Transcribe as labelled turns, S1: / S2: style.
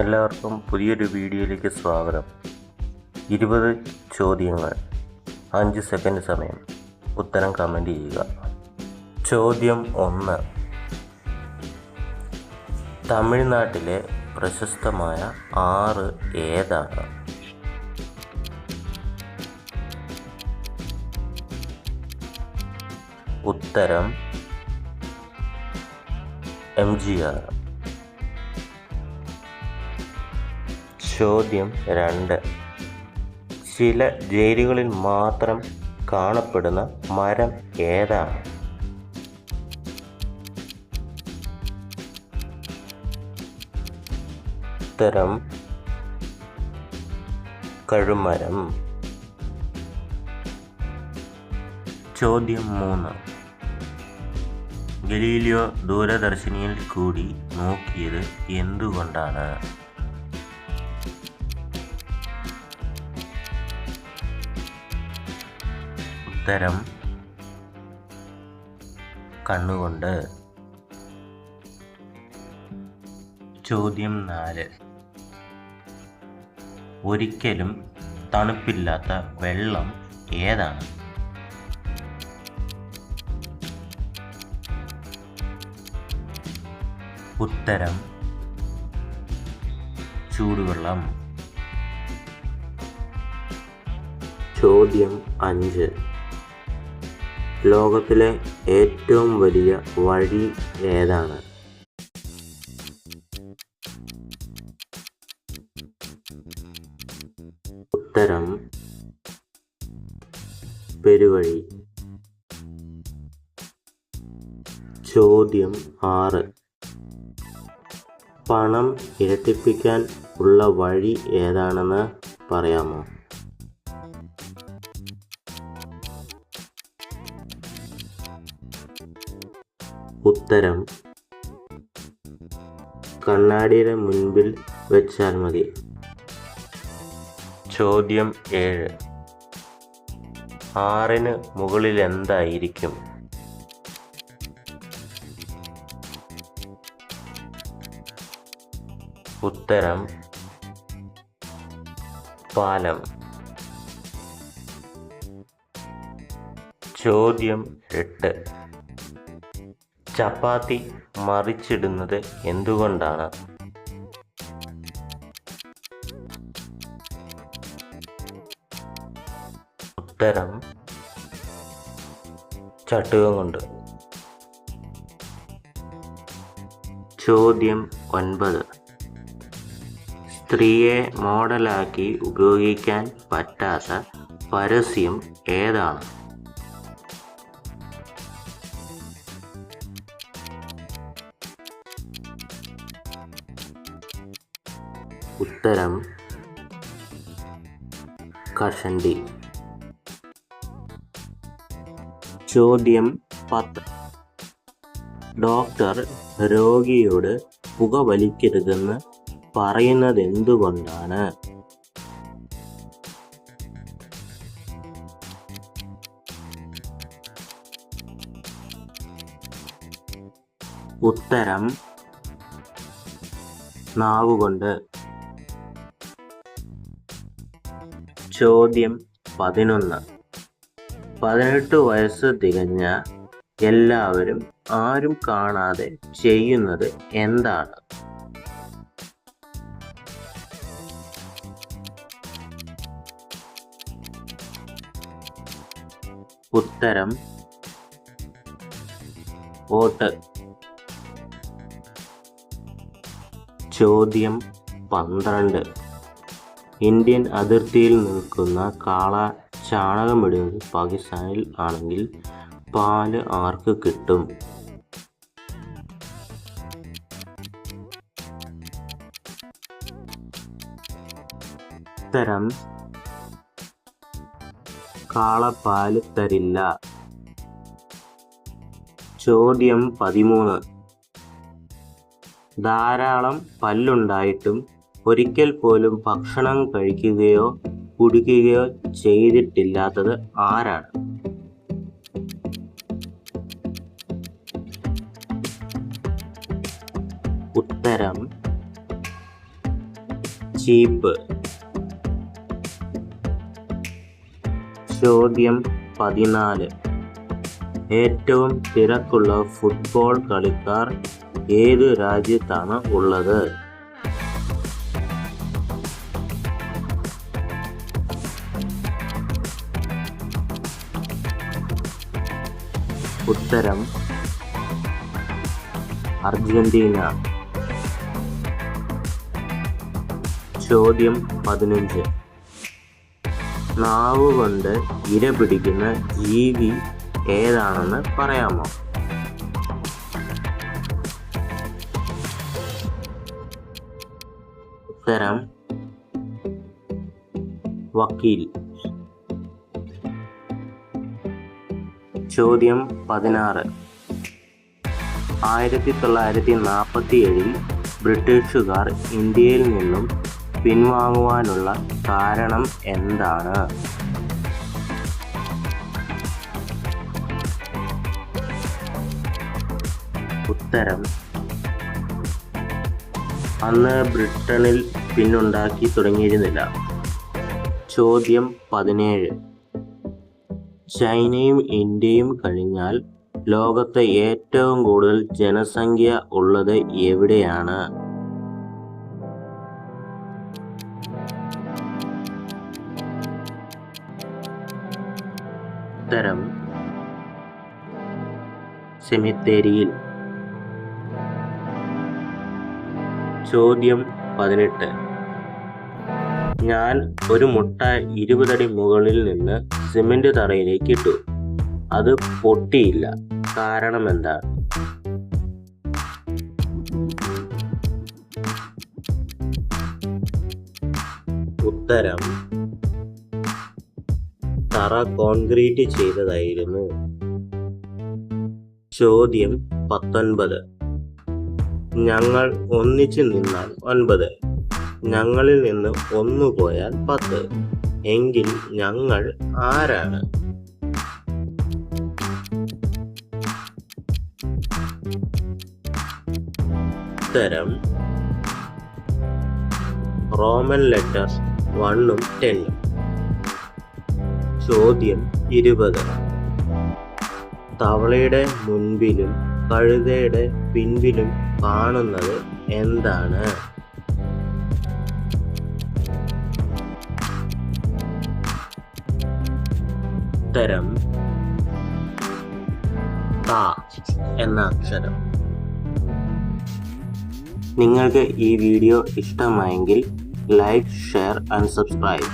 S1: എല്ലാവർക്കും പുതിയൊരു വീഡിയോയിലേക്ക് സ്വാഗതം. ഇരുപത് ചോദ്യങ്ങൾ അഞ്ച് സെക്കൻഡ് സമയം. ഉത്തരം കമന്റ് ചെയ്യുക. ചോദ്യം ഒന്ന്. തമിഴ്നാട്ടിലെ പ്രശസ്തമായ ആറ് ഏതാണ്? ഉത്തരം എം ജി ആർ. ചോദ്യം രണ്ട്. ചില ജയിലുകളിൽ മാത്രം കാണപ്പെടുന്ന മരം ഏതാണ്? ഉത്തരം കഴുമരം. ചോദ്യം മൂന്ന്. ഗലീലിയോ ദൂരദർശിനിയിൽ കൂടി നോക്കിയത് എന്തുകൊണ്ടാണ്? ഉത്തരം കണ്ണുകൊണ്ട്. ചോദ്യം നാല്. ഒരിക്കലും തണുപ്പില്ലാത്ത വെള്ളം ഏതാണ്? ഉത്തരം ചൂടുവെള്ളം. ചോദ്യം അഞ്ച്. ലോകത്തിലെ ഏറ്റവും വലിയ വഴി ഏതാണ്? ഉത്തരം പെരുവഴി. ചോദ്യം ആറ്. പണം ഇരട്ടിപ്പിക്കാൻ ഉള്ള വഴി ഏതാണെന്ന് പറയാമോ? ഉത്തരം കണ്ണാടിയുടെ മുൻപിൽ വെച്ചാൽ മതി. ചോദ്യം ഏഴ്. ആറിന് മുകളിൽ എന്തായിരിക്കും? ഉത്തരം പാലം. ചോദ്യം എട്ട്. ചപ്പാത്തി മറിച്ചിടുന്നത് എന്തുകൊണ്ടാണ്? ഉത്തരം ചട്ടുകം കൊണ്ട്. ചോദ്യം ഒൻപത്. സ്ത്രീയെ മോഡലാക്കി ഉപയോഗിക്കാൻ പറ്റാത്ത പരസ്യം ഏതാണ്? ഉത്തരം കഷണ്ടി. ചോദ്യം പത്ത്. ഡോക്ടർ രോഗിയോട് പുകവലിക്കരുതെന്ന് പറയുന്നതെന്തുകൊണ്ടാണ്? ഉത്തരം നാവുകൊണ്ട്. ചോദ്യം പതിനൊന്ന്. പതിനെട്ട് വയസ്സ് തികഞ്ഞ എല്ലാവരും ആരും കാണാതെ ചെയ്യുന്നത് എന്താണ്? ഉത്തരം വോട്ട്. ചോദ്യം പന്ത്രണ്ട്. ഇന്ത്യൻ അതിർത്തിയിൽ നിൽക്കുന്ന കാള ചാണകമിടുന്നത് പാകിസ്ഥാനിൽ ആണെങ്കിൽ പാൽ ആർക്ക് കിട്ടും? ഉത്തരം കാള പാൽ തരില്ല. ചോദ്യം പതിമൂന്ന്. ധാരാളം പല്ലുണ്ടായിട്ടും ഒരിക്കൽ പോലും ഭക്ഷണം കഴിക്കുകയോ കുടിക്കുകയോ ചെയ്തിട്ടില്ലാത്തത് ആരാണ്? ഉത്തരം ചീപ്പ്. ചോദ്യം പതിനാല്. ഏറ്റവും തിരക്കുള്ള ഫുട്ബോൾ കളിക്കാർ ഏത് രാജ്യത്താണ് ഉള്ളത്? ഉത്തരം അർജന്റീന. ചോദ്യം പതിനഞ്ച്. നാവ് കൊണ്ട് ഇര പിടിക്കുന്ന ജീവി ഏതാണെന്ന് പറയാമോ? ഉത്തരം വക്കീൽ. ചോദ്യം പതിനാറ്. ആയിരത്തി തൊള്ളായിരത്തി നാൽപ്പത്തി ഏഴിൽ ബ്രിട്ടീഷുകാർ ഇന്ത്യയിൽ നിന്നും പിൻവാങ്ങുവാനുള്ള കാരണം എന്താണ്? ഉത്തരം അന്ന് ബ്രിട്ടനിൽ പിന്നുണ്ടാക്കി തുടങ്ങിയിരുന്നില്ല. ചോദ്യം പതിനേഴ്. ചൈനയും ഇന്ത്യയും കഴിഞ്ഞാൽ ലോകത്തെ ഏറ്റവും കൂടുതൽ ജനസംഖ്യ ഉള്ളത് എവിടെയാണ്? ഉത്തരം സെമിത്തേരിയിൽ. ചോദ്യം പതിനെട്ട്. ഞാൻ ഒരു മുട്ട ഇരുപതടി മുകളിൽ നിന്ന് സിമെന്റ് തറയിലേക്ക് ഇട്ടു. അത് പൊട്ടിയില്ല. കാരണം എന്താണ് ഉത്തരം. തറ കോൺക്രീറ്റ് ചെയ്തതായിരുന്നു. ചോദ്യം പത്തൊൻപത്. ഞങ്ങൾ ഒന്നിച്ചു നിന്നാൽ ഒൻപത്. ഞങ്ങളിൽ നിന്ന് ഒന്നു പോയാൽ പത്ത്. എങ്കിൽ ഞങ്ങൾ ആരാണ്? ഉത്തരം. റോമൻ ലെറ്റേഴ്സ് വണ്ണും ടെന്നും. ചോദ്യം ഇരുപത്. തവളയുടെ മുൻപിലും കഴുതയുടെ പിൻപിലും കാണുന്നത് എന്താണ്? ഉത്തരം ത എന്ന അക്ഷരം. നിങ്ങൾക്ക് ഈ വീഡിയോ ഇഷ്ടമായെങ്കിൽ ലൈക്ക് ഷെയർ ആൻഡ് സബ്സ്ക്രൈബ്